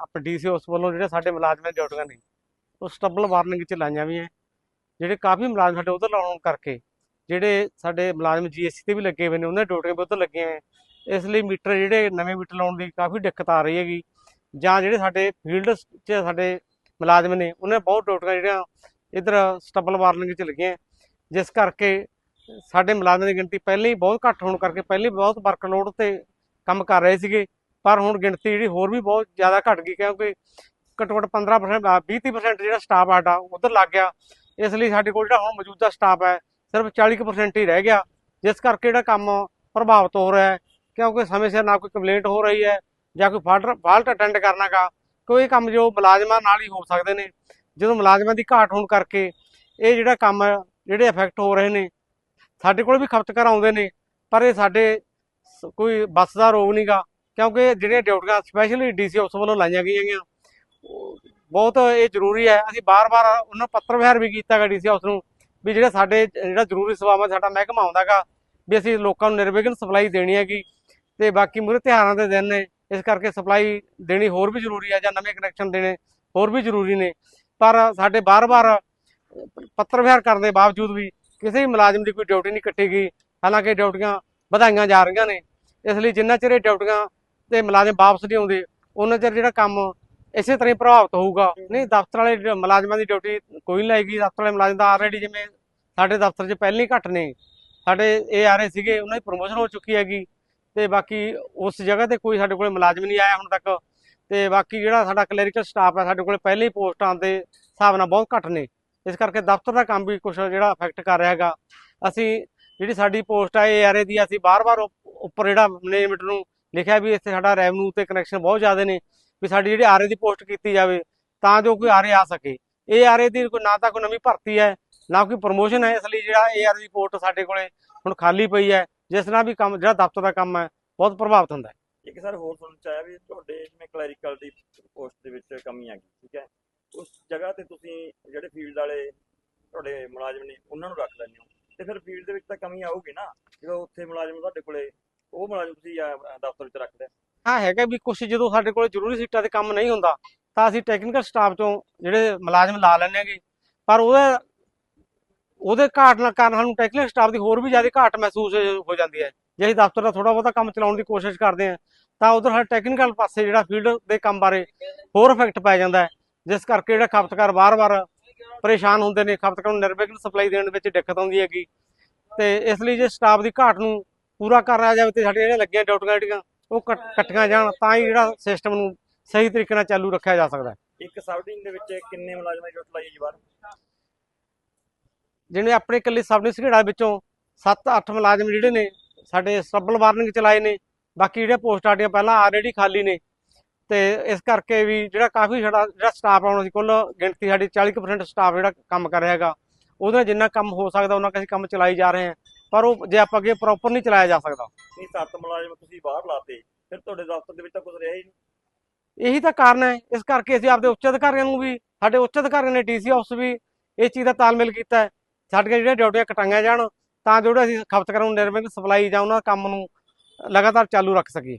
ਆਪਣੇ ਡੀਸੀ ਉਸ ਵੱਲੋਂ ਜਿਹੜੇ ਸਾਡੇ ਮੁਲਾਜ਼ਮਾਂ ਦੀਆਂ ਡਿਊਟੀਆਂ ਨੇ, ਉਹ ਸਟੱਬਲ ਵਾਰਨਿੰਗ ਚ ਲਾਈਆਂ ਵੀ ਹੈ ਜਿਹੜੇ ਕਾਫੀ ਮੁਲਾਜ਼ਮ ਸਾਡੇ ਉਧਰ ਲਾਉਣ ਕਰਕੇ, ਜਿਹੜੇ ਸਾਡੇ ਮੁਲਾਜ਼ਮ ਜੀਐਸਸੀ ਤੇ ਵੀ ਲੱਗੇ ਹੋਏ ਨੇ, ਉਹਨਾਂ ਦੀਆਂ ਡਿਊਟੀਆਂ ਵੀ ਉਧਰ ਲੱਗੀਆਂ ਹੈ ਇਸ ਲਈ ਮੀਟਰ ਜਿਹੜੇ ਨਵੇਂ ਮੀਟਰ ਲਾਉਣ ਦੀ ਕਾਫੀ ਦਿੱਕਤ ਆ ਰਹੀ ਹੈਗੀ। ਜਾਂ ਜਿਹੜੇ ਸਾਡੇ ਫੀਲਡ 'ਚ ਸਾਡੇ ਮੁਲਾਜ਼ਮ ਨੇ, ਉਹਨਾਂ ਬਹੁਤ ਡਿਊਟੀਆਂ ਜਿਹੜੀਆਂ ਇਧਰ ਸਟੱਬਲ ਵਾਰਨਿੰਗ ਚ ਲੱਗੀਆਂ ਜਿਸ ਕਰਕੇ ਸਾਡੇ ਮੁਲਾਜ਼ਮਾਂ ਦੀ ਗਿਣਤੀ ਪਹਿਲਾਂ ਹੀ ਬਹੁਤ ਘੱਟ ਹੋਣ ਕਰਕੇ, ਪਹਿਲਾਂ ਹੀ ਬਹੁਤ ਵਰਕਲੋਡ ਤੇ ਕੰਮ ਕਰ ਰਹੇ ਸੀਗੇ। ਪਰ ਹੁਣ ਗਿਣਤੀ ਜਿਹੜੀ ਹੋਰ ਵੀ ਬਹੁਤ ਜ਼ਿਆਦਾ ਘਟ ਗਈ ਕਿਉਂਕਿ ਘੱਟੋ ਘੱਟ 15% 20-30% ਜਿਹੜਾ ਸਟਾਫ ਆਡਾ ਉਧਰ ਲੱਗ ਗਿਆ। ਇਸ ਲਈ ਸਾਡੇ ਕੋਲ ਜਿਹੜਾ ਹੁਣ ਮੌਜੂਦਾ ਸਟਾਫ ਹੈ ਸਿਰਫ 40% ਹੀ ਰਹਿ ਗਿਆ। ਜਿਸ ਕਰਕੇ ਜਿਹੜਾ ਕੰਮ ਪ੍ਰਭਾਵਿਤ ਹੋ ਰਿਹਾ ਹੈ ਕਿਉਂਕਿ ਸਮੇਂ ਸਿਰ ਨਾ ਕੋਈ ਕੰਪਲੇਂਟ ਹੋ ਰਹੀ ਹੈ ਜਾਂ ਕੋਈ ਫਾਲਟ ਫਾਲਟ ਅਟੈਂਡ ਕਰਨਾਗਾ ਕੋਈ ਕੰਮ ਜੋ ਮੁਲਾਜ਼ਮਾਂ ਨਾਲ ਹੀ ਹੋ ਸਕਦੇ ਨੇ। ਜਦੋਂ ਮੁਲਾਜ਼ਮਾਂ ਦੀ ਘਾਟ ਹੋਣ ਕਰਕੇ ਇਹ ਜਿਹੜਾ ਕੰਮ ਹੈ, ਜਿਹੜੇ ਇਫੈਕਟ ਹੋ ਰਹੇ ਨੇ ਸਾਡੇ ਕੋਲ ਵੀ ਖਪਤਕਾਰ ਆਉਂਦੇ ਨੇ ਪਰ ਇਹ ਸਾਡੇ ਸ- ਕੋਈ ਬੱਸ ਦਾ ਰੋਗ ਨਹੀਂਗਾ ਕਿਉਂਕਿ ਜਿਹੜੀਆਂ ਡਿਊਟੀਆਂ ਸਪੈਸ਼ਲੀ ਡੀਸੀ ਉਸ ਵੱਲੋਂ ਲਾਈਆਂ ਗਈਆਂ ਹੈਗੀਆਂ, ਉਹ ਬਹੁਤ ਇਹ ਜ਼ਰੂਰੀ ਹੈ। ਅਸੀਂ ਬਾਰ-ਬਾਰ ਉਹਨਾਂ ਪੱਤਰ ਵਿਹਾਰ ਵੀ ਕੀਤਾ ਗਾ ਡੀਸੀ ਹਾਊਸ ਨੂੰ ਵੀ ਜਿਹੜਾ ਸਾਡੇ ਜਿਹੜਾ ਜ਼ਰੂਰੀ ਸੇਵਾਵਾਂ ਸਾਡਾ ਮਹਿਕਮਾ ਆਉਂਦਾਗਾ ਵੀ ਅਸੀਂ ਲੋਕਾਂ ਨੂੰ ਨਿਰਵਿਘਨ ਸਪਲਾਈ ਦੇਣੀ ਹੈਗੀ ਤੇ ਬਾਕੀ ਮੂਰੇ ਤਿਉਹਾਰਾਂ ਦੇ ਦਿਨ ਨੇ ਇਸ ਕਰਕੇ ਸਪਲਾਈ ਦੇਣੀ ਹੋਰ ਵੀ ਜ਼ਰੂਰੀ ਹੈ ਜਾਂ ਨਵੇਂ ਕਨੈਕਸ਼ਨ ਦੇਣੇ ਹੋਰ ਵੀ ਜ਼ਰੂਰੀ ਨੇ। ਪਰ ਸਾਡੇ ਬਾਰ-ਬਾਰ ਪੱਤਰ ਵਿਹਾਰ ਕਰਨ ਦੇ ਬਾਵਜੂਦ ਵੀ ਕਿਸੇ ਵੀ ਮੁਲਾਜ਼ਮ ਦੀ ਕੋਈ ਡਿਊਟੀ ਨਹੀਂ ਕੱਟੀ ਗਈ। ਹਾਲਾਂਕਿ ਡਿਊਟੀਆਂ ਵਧਾਈਆਂ ਜਾ ਰਹੀਆਂ ਨੇ। ਇਸ ਲਈ ਜਿੰਨਾ ਚਿਰ ਇਹ ਡਿਊਟੀਆਂ ਤੇ ਮੁਲਾਜ਼ਮ ਵਾਪਸ ਨਹੀਂ ਆਉਂਦੇ। ਉਹਨਾਂ ਚਿਰ ਜਿਹੜਾ ਕੰਮ ਇਸੇ ਤਰ੍ਹਾਂ ਹੀ ਪ੍ਰਭਾਵਿਤ ਹੋਊਗਾ। ਨਹੀਂ, ਦਫ਼ਤਰ ਵਾਲੇ ਜਿਹੜੇ ਮੁਲਾਜ਼ਮਾਂ ਦੀ ਡਿਊਟੀ ਕੋਈ ਨਹੀਂ ਲਾਏਗੀ। ਦਫ਼ਤਰ ਵਾਲੇ ਮੁਲਾਜ਼ਮ ਤਾਂ ਆਲਰੇਡੀ ਜਿਵੇਂ ਸਾਡੇ ਦਫ਼ਤਰ 'ਚ ਪਹਿਲਾਂ ਹੀ ਘੱਟ ਨੇ। ਸਾਡੇ ਇਹ ਆ ਰਹੇ ਸੀਗੇ, ਉਹਨਾਂ ਦੀ ਪ੍ਰਮੋਸ਼ਨ ਹੋ ਚੁੱਕੀ ਹੈਗੀ। ਤੇ ਬਾਕੀ ਉਸ ਜਗ੍ਹਾ ਤੇ ਕੋਈ ਸਾਡੇ ਕੋਲ ਮੁਲਾਜ਼ਮ ਨਹੀਂ ਆਇਆ ਹੁਣ ਤੱਕ। ਤੇ ਬਾਕੀ ਜਿਹੜਾ ਸਾਡਾ ਕਲੈਰੀਕਲ ਸਟਾਫ ਹੈ ਸਾਡੇ ਕੋਲ ਪਹਿਲੇ ਹੀ ਪੋਸਟਾਂ ਦੇ ਹਿਸਾਬ ਨਾਲ ਬਹੁਤ ਘੱਟ ਨੇ। ਇਸ ਕਰਕੇ ਦਫ਼ਤਰ ਦਾ ਕੰਮ ਵੀ ਕੁਝ ਜਿਹੜਾ ਅਫੈਕਟ ਕਰ ਰਿਹਾ ਹੈਗਾ। ਅਸੀਂ ਜਿਹੜੀ ਸਾਡੀ ਪੋਸਟ ਹੈ ਇਹ ਆਰੇ ਦੀ, ਅਸੀਂ ਬਾਰ-ਬਾਰ ਉੱਪਰ ਜਿਹੜਾ ਮੈਨੇਜਮੈਂਟ ਨੂੰ ਲਿਖਿਆ ਵੀ ਇੱਥੇ ਸਾਡਾ ਰੈਵਨਿਊ ਤੇ ਕਨੈਕਸ਼ਨ ਬਹੁਤ ਜ਼ਿਆਦਾ ਨੇ, ਵੀ ਸਾਡੀ ਜਿਹੜੀ ਆਰੇ ਦੀ ਪੋਸਟ ਕੀਤੀ ਜਾਵੇ, ਤਾਂ ਜੋ ਕੋਈ ਆਰੇ ਆ ਸਕੇ। ਇਹ ਆਰੇ ਦੀ ਕੋਈ ਨਾ ਤਾਂ ਕੋਈ ਨਵੀਂ ਭਰਤੀ ਹੈ, ਨਾ ਕੋਈ ਪ੍ਰੋਮੋਸ਼ਨ ਹੈ, ਇਸ ਲਈ ਜਿਹੜਾ ਇਹ ਆਰੇ ਦੀ ਪੋਸਟ ਸਾਡੇ ਕੋਲੇ ਹੁਣ ਖਾਲੀ ਪਈ ਹੈ, ਜਿਸ ਨਾਲ ਵੀ ਕੰਮ, ਜਿਹੜਾ ਦਫ਼ਤਰ ਦਾ ਕੰਮ ਹੈ, ਬਹੁਤ ਪ੍ਰਭਾਵਿਤ ਹੁੰਦਾ ਹੈ। ਇੱਕ ਸਰ ਹੋਰ ਸੁਣਨ ਚ ਆਇਆ ਵੀ ਤੁਹਾਡੇ ਜਿਵੇਂ ਕਲੈਰੀਕਲ ਦੀ ਪੋਸਟ ਦੇ ਵਿੱਚ ਕਮੀ ਆ ਗਈ, ਠੀਕ ਹੈ? ਉਸ ਜਗ੍ਹਾ ਤੇ ਤੁਸੀਂ ਜਿਹੜੇ ਫੀਲਡ ਵਾਲੇ ਤੁਹਾਡੇ ਮੁਲਾਜ਼ਮ ਨੇ, ਉਹਨਾਂ ਨੂੰ ਰੱਖ ਲੈਂਦੇ ਹੋ। ਤੇ ਫਿਰ ਫੀਲਡ ਦੇ ਵਿੱਚ ਤਾਂ ਕਮੀ ਆਊਗੀ ਨਾ, ਜਦੋਂ ਉੱਥੇ ਮੁਲਾਜ਼ਮ ਤੁਹਾਡੇ ਕੋਲੇ ਉਹ ਮੁਲਾਜ਼ਮ ਤੁਸੀਂ ਅਹ, ਦਫ਼ਤਰ ਵਿੱਚ ਰੱਖਦੇ ਹੋ। ਹਾਂ ਹੈਗਾ ਵੀ ਕੁਝ ਜਦੋਂ ਸਾਡੇ ਕੋਲ ਜ਼ਰੂਰੀ ਸੀਟਾਂ ਤੇ ਕੰਮ ਨਹੀਂ ਹੁੰਦਾ ਤਾਂ ਅਸੀਂ ਟੈਕਨੀਕਲ ਸਟਾਫ ਚੋਂ ਜਿਹੜੇ ਮੁਲਾਜ਼ਮ ਲਾ ਲੈਂਦੇ ਹੈਗੇ। ਪਰ ਉਹਦੇ ਉਹਦੇ ਘਾਟ ਨਾਲ ਕਾਰਨ ਸਾਨੂੰ ਟੈਕਨੀਕਲ ਸਟਾਫ ਦੀ ਹੋਰ ਵੀ ਜ਼ਿਆਦਾ ਘਾਟ ਮਹਿਸੂਸ ਹੋ- ਜਾਂਦੀ ਹੈ। ਜੇ ਅਸੀਂ ਦਫ਼ਤਰ ਦਾ ਥੋੜਾ ਬਹੁਤਾ ਕੰਮ ਚਲਾਉਣ ਦੀ ਕੋਸ਼ਿਸ਼ ਕਰਦੇ ਹਾਂ ਤਾਂ ਉਧਰ ਸਾਡੇ ਟੈਕਨੀਕਲ ਪਾਸੇ ਜਿਹੜਾ ਫੀਲਡ ਦੇ ਕੰਮ ਬਾਰੇ ਹੋਰ ਇਫੈਕਟ ਪੈ ਜਾਂਦਾ ਹੈ। ਜਿਸ ਕਰਕੇ ਜਿਹੜਾ ਖਪਤਕਾਰ ਵਾਰ-ਵਾਰ ਪਰੇਸ਼ਾਨ ਹੁੰਦੇ ਨੇ ਖਪਤਕਾਰ ਨੂੰ ਨਿਰਵਿਘਨ ਸਪਲਾਈ ਦੇਣ ਵਿੱਚ ਦਿੱਕਤ ਆਉਂਦੀ ਹੈਗੀ। ਤੇ ਇਸ ਲਈ ਜੇ ਸਟਾਫ ਦੀ ਘਾਟ ਨੂੰ ਪੂਰਾ ਕਰਿਆ ਜਾਵੇ ਤੇ ਸਾਡੀਆਂ ਜਿਹੜੀਆਂ ਲੱਗੀਆਂ ਡਿਊਟੀਆਂ ਜਿਹੜੀਆਂ ਉਹ ਕੱਟ- ਕੱਟੀਆਂ ਜਾਣ ਤਾਂ ਹੀ ਜਿਹੜਾ ਸਿਸਟਮ ਨੂੰ ਸਹੀ ਤਰੀਕੇ ਨਾਲ ਚਾਲੂ ਰੱਖਿਆ ਜਾ ਸਕਦਾ ਇੱਕ ਸਬ ਦੇ ਵਿੱਚ ਕਿੰਨੇ ਮੁਲਾਜ਼ਮਾਂ ਦੀ ਡਿਊਟੀ ਲਾਈ ਹੈ ਜੀ ਬਾਹਰ? ਜਿਵੇਂ ਆਪਣੇ ਇਕੱਲੇ ਸਬ ਡਿਸਟ੍ਰਿਕਟ ਵਿੱਚੋਂ 7-8 ਮੁਲਾਜ਼ਮ ਜਿਹੜੇ ਨੇ ਸਾਡੇ ਸਟੱਬਲ ਵਾਰਨਿੰਗ ਚਲਾਏ ਨੇ ਬਾਕੀ ਜਿਹੜੇ ਪੋਸਟ ਸਾਡੀਆਂ ਪਹਿਲਾਂ ਆਲਰੇਡੀ ਖਾਲੀ ਨੇ ਤੇ ਇਸ ਕਰਕੇ ਵੀ ਜਿਹੜਾ ਕਾਫੀ ਸਾਡਾ ਜਿਹੜਾ ਸਟਾਫ ਆਉਣਾ ਸੀ ਕੁੱਲ ਗਿਣਤੀ ਸਾਡੀ 40% ਸਟਾਫ ਜਿਹੜਾ ਕੰਮ ਕਰ ਰਿਹਾ ਹੈਗਾ ਉਹਦੇ ਨਾਲ ਜਿੰਨਾ ਕੰਮ ਹੋ ਸਕਦਾ ਉਹਨਾਂ ਅਸੀਂ ਕੰਮ ਚਲਾਈ ਜਾ ਰਹੇ ਹਾਂ। ਪਰ ਉਹ ਜੇ ਆਪਾਂ ਅੱਗੇ ਪ੍ਰੋਪਰ ਨਹੀਂ ਚਲਾਇਆ ਜਾ ਸਕਦਾ। ਨਹੀਂ ਸੱਤ ਮੁਲਾਜ਼ਮ ਤੁਸੀਂ ਬਾਹਰ ਲਾਤੇ ਫਿਰ ਤੁਹਾਡੇ ਦਫ਼ਤਰ ਦੇ ਵਿੱਚ ਤਾਂ ਕੁਝ ਰਿਹਾ ਹੀ ਨਹੀਂ। ਇਹੀ ਤਾਂ ਕਾਰਨ ਹੈ। ਇਸ ਕਰਕੇ ਅਸੀਂ ਆਪਦੇ ਉੱਚ ਅਧਿਕਾਰੀਆਂ ਨੂੰ ਵੀ ਸਾਡੇ ਉੱਚ ਅਧਿਕਾਰੀਆਂ ਨੇ ਡੀਸੀ ਹਾਊਸ ਵੀ ਇਸ ਚੀਜ਼ ਦਾ ਤਾਲਮੇਲ ਕੀਤਾ ਹੈ। ਸਾਡੀਆਂ ਜਿਹੜੀਆਂ ਡਿਊਟੀਆਂ ਕਟਾਈਆਂ ਜਾਣ ਤਾਂ ਜੋ ਜਿਹੜਾ ਅਸੀਂ ਖਪਤਕਾਰਾਂ ਨੂੰ ਨਿਰਵਿਘਨ ਸਪਲਾਈ ਜਾਂ ਉਹਨਾਂ ਕੰਮ ਨੂੰ ਲਗਾਤਾਰ ਚਾਲੂ ਰੱਖ ਸਕੀਏ।